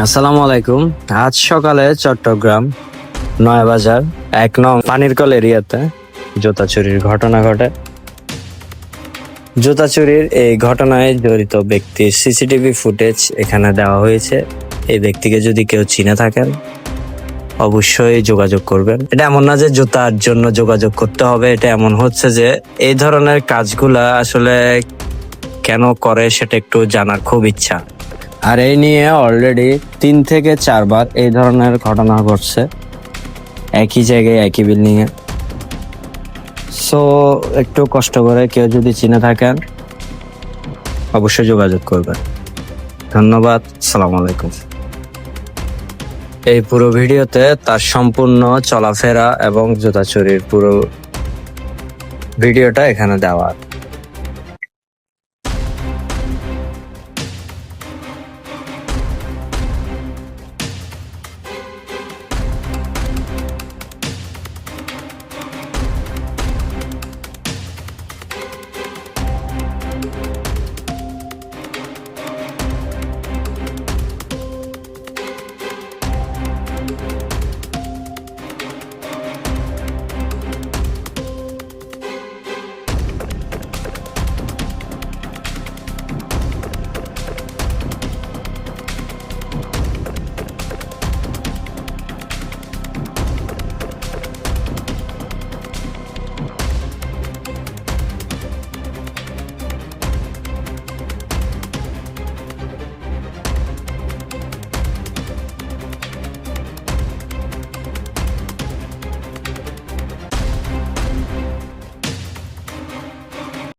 আসসালামু আলাইকুম। আজ সকালে চট্টগ্রাম নয়াবাজার এক নং পানির কল এরিয়াতে জুতা চুরির ঘটনা ঘটে। জুতা চুরির এই ঘটনায় জড়িত ব্যক্তির সিসিটিভি ফুটেজ এখানে দেওয়া হয়েছে। এই ব্যক্তিকে যদি কেউ চিনে থাকেন, অবশ্যই যোগাযোগ করবেন। এটা এমন না যে জুতার জন্য যোগাযোগ করতে হবে, এটা এমন হচ্ছে যে এই ধরনের কাজগুলা আসলে কেন করে সেটা একটু জানার খুব ইচ্ছা। আর এই নিয়ে অলরেডি তিন থেকে চারবার এই ধরনের ঘটনা ঘটছে। একই জায়গায়, একই বিল্ডিং এ। সো একটু কষ্ট করে কেউ যদি চিনে থাকেন, অবশ্যই যোগাযোগ করবেন। ধন্যবাদ, সালাম আলাইকুম। এই পুরো ভিডিওতে তার সম্পূর্ণ চলাফেরা এবং জুতা চুরির পুরো ভিডিওটা এখানে দেওয়া।